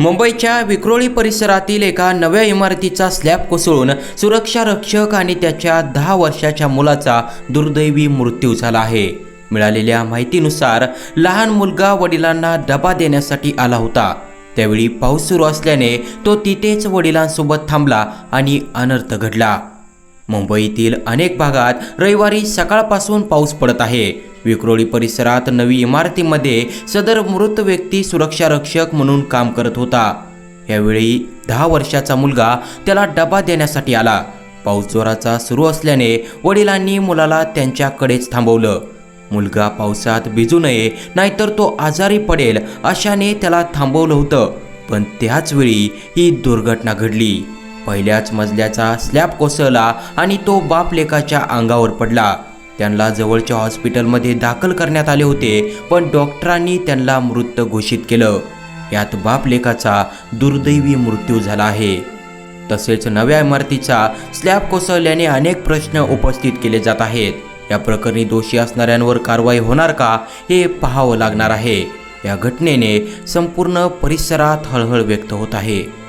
मुंबईच्या विक्रोळी परिसरातील एका नव्या इमारतीचा स्लॅब कोसळून सुरक्षा रक्षक आणि त्याच्या दहा वर्षाच्या मुलाचा दुर्दैवी मृत्यू झाला आहे. मिळालेल्या माहितीनुसार लहान मुलगा वडिलांना डबा देण्यासाठी आला होता. त्यावेळी पाऊस सुरू असल्याने तो तिथेच वडिलांसोबत थांबला आणि अनर्थ घडला. मुंबईतील अनेक भागात रविवारी सकाळपासून पाऊस पडत आहे. विक्रोळी परिसरात नवी इमारतीमध्ये सदर मृत व्यक्ती सुरक्षा रक्षक म्हणून काम करत होता. यावेळी दहा वर्षाचा मुलगा त्याला डबा देण्यासाठी आला. पाऊस जोराचा सुरू असल्याने वडिलांनी मुलाला त्यांच्याकडेच थांबवलं. मुलगा पावसात भिजू नये नाहीतर तो आजारी पडेल अशाने त्याला थांबवलं होतं. पण त्याच वेळी ही दुर्घटना घडली. पहिल्याच मजल्याचा स्लॅब कोसळला आणि तो बापलेकाच्या अंगावर पडला. त्यांना जवळच्या हॉस्पिटलमध्ये दाखल करण्यात आले होते पण डॉक्टरांनी त्यांना मृत घोषित केलं. यात बापलेकाचा दुर्दैवी मृत्यू झाला आहे. तसेच नव्या इमारतीचा स्लॅब कोसळल्याने अनेक प्रश्न उपस्थित केले जात आहेत. या प्रकरणी दोषी असणाऱ्यांवर कारवाई होणार का हे पाहावं लागणार आहे. या घटनेने संपूर्ण परिसरात हळहळ व्यक्त होत आहे.